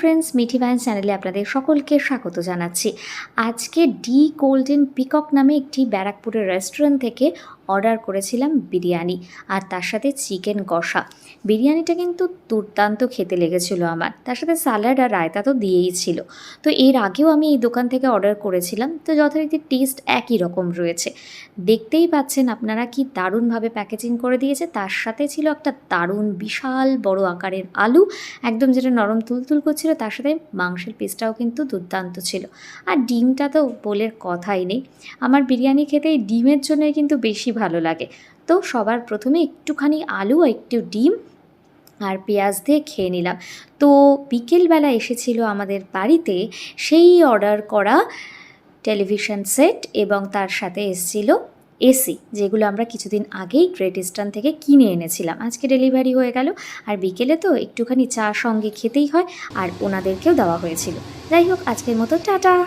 Friends, Mithi vine চ্যানেলে আপনাদের সকলকে স্বাগত জানাচ্ছি। আজকে ডি গোল্ডেন পিকক নামে একটি ব্যারাকপুরের রেস্টুরেন্ট থেকে অর্ডার করেছিলাম বিরিয়ানি আর তার সাথে চিকেন কষা। বিরিয়ানিটা কিন্তু দুর্দান্ত খেতে লেগেছিল আমার। তার সাথে স্যালাড আর রায়তা তো দিয়েই ছিল। তো এর আগেও আমি এই দোকান থেকে অর্ডার করেছিলাম। তো যথারীতি টেস্ট একই রকম রয়েছে। দেখতেই পাচ্ছেন আপনারা কি দারুণভাবে প্যাকেজিং করে দিয়েছে। তার সাথে ছিল একটা দারুণ বিশাল বড় আকারের আলু। একদম যেটা নরম তুলতুল করছিল তার সাথে মাংসের পিসটাও কিন্তু দুর্দান্ত ছিল। আর ডিমটা তো বলে কথাই নেই। আমার বিরিয়ানি খেতে ডিমের জন্যই কিন্তু বেশি ভালো লাগে। তো সবার প্রথমে একটুখানি আলু একটু ডিম আর পেঁয়াজ দিয়ে খেয়ে নিলাম। তো বিকেলবেলা এসেছিল আমাদের বাড়িতে সেই অর্ডার করা টেলিভিশন সেট এবং তার সাথে এসেছিল এসি যেগুলো আমরা কিছুদিন আগেই গ্রেট ইস্টার্ন থেকে কিনে এনেছিলাম। আজকে ডেলিভারি হয়ে গেল, আর বিকেলে তো একটুখানি চা সঙ্গে খেতেই হয়, আর ওনাদেরকেও দেওয়া হয়েছিল। যাই হোক, আজকের মতো টাটা।